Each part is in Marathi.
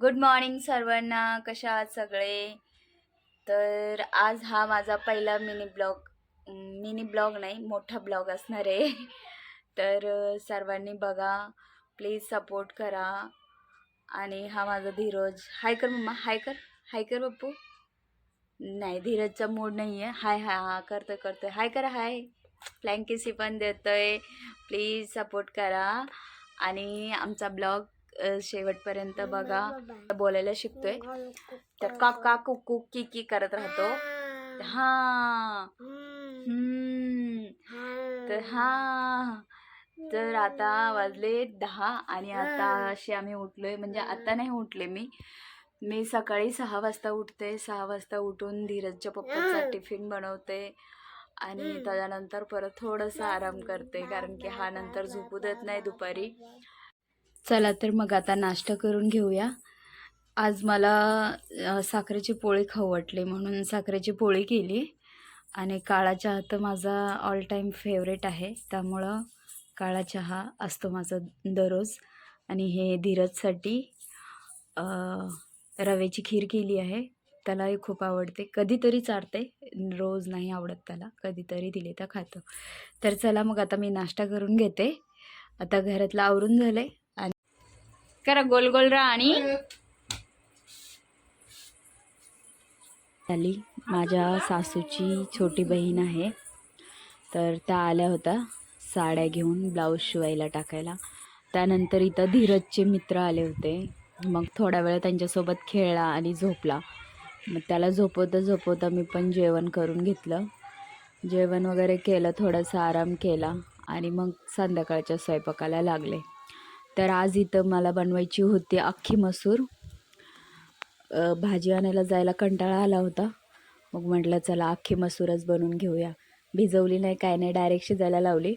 गुड मॉर्निंग सर्वांना. कशा आहात सगळे? तर आज हा माझा पहिला मिनी ब्लॉग मिनी ब्लॉग नाही मोठा ब्लॉग असणार आहे. तर सर्वांनी बघा. प्लीज सपोर्ट करा. आणि हा माझा धीरज. हाय कर मम्मा. हाय कर. हाय कर पप्पू. नाही धीरजचा मूड नाही आहे. हाय हा हा करतोय करतोय. हाय करा हाय फ्लँकेसी पण देतोय. प्लीज सपोर्ट करा. आणि आमचा ब्लॉग शेवटपर्यंत बघा. बोलायला शिकतोय. तर का का कुकू की की करत राहतो. हा. हम्म. तर हा. तर आता वाजले दहा आणि आता असे आम्ही उठलोय. म्हणजे आता नाही उठले मी. मी सकाळी सहा वाजता उठते. सहा वाजता उठून धीरजच्या पप्पाचा टिफिन बनवते. आणि त्याच्यानंतर परत थोडंसं आराम करते. कारण की हा नंतर झोपू देत नाही दुपारी. चला तर मग आता नाश्ता करून घेऊया. आज मला साखरेची पोळी खाऊ वाटली म्हणून साखरेची पोळी केली. आणि काळा चहा तर माझा ऑल टाईम फेवरेट आहे. त्यामुळं काळा चहा असतो माझा दररोज. आणि हे धीरजसाठी रव्याची खीर केली आहे. त्यालाही खूप आवडते. कधीतरी चारते. रोज नाही आवडत त्याला. कधीतरी दिले तर खातो. तर चला मग आता मी नाश्ता करून घेते. आता घरातलं आवरून झालं आहे करा गोल गोल राहा आणि आली. माझ्या सासूची छोटी बहीण आहे. तर त्या आल्या होत्या साड्या घेऊन ब्लाऊज शिवायला टाकायला. त्यानंतर इथं धीरजचे मित्र आले होते. मग थोडा वेळ त्यांच्यासोबत खेळला आणि झोपला. मग त्याला झोपवता झोपवता मी पण जेवण करून घेतलं. जेवण वगैरे केलं थोडासा आराम केला आणि मग संध्याकाळच्या स्वयंपाकाला लागले. तर आज इथं मला बनवायची होती अख्खी मसूर. भाजी आणायला जायला कंटाळा आला होता. मग म्हटलं चला अख्खी मसूरच बनवून घेऊया. भिजवली नाही काय नाही डायरेक्ट शिजायला लावली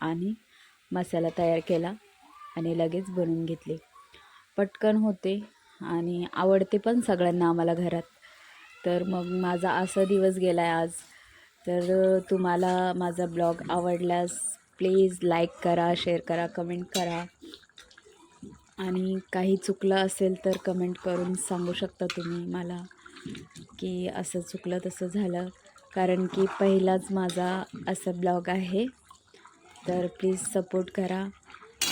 आणि मसाला तयार केला आणि लगेच बनवून घेतली. पटकन होते आणि आवडते पण सगळ्यांना आम्हाला घरात. तर मग माझा असा दिवस गेला आहे आज. तर तुम्हाला माझा ब्लॉग आवडल्यास प्लीज लाईक करा शेअर करा कमेंट करा. आणि काही चुकलं असेल तर कमेंट करून सांगू शकता तुम्ही मला की असं चुकलं तसं झालं. कारण की पहिलाच माझा असं ब्लॉग आहे. तर प्लीज सपोर्ट करा.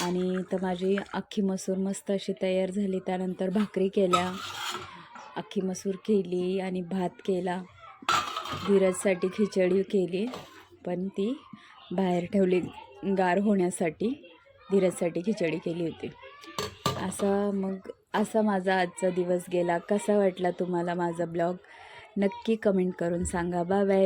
आणि तर माझी अख्खी मसूर मस्त अशी तयार झाली. त्यानंतर भाकरी केल्या. अख्खी मसूर केली आणि भात केला. धीरजसाठी खिचडी केली. पण ती बाहेर ठेवली. गार होण्यासाठी धीरजसाठी खिचडी केली होती. असा मग असा माझा आजचा दिवस गेला. कसा वाटला तुम्हाला माझा ब्लॉग? नक्की कमेंट करून सांगा. Bye bye.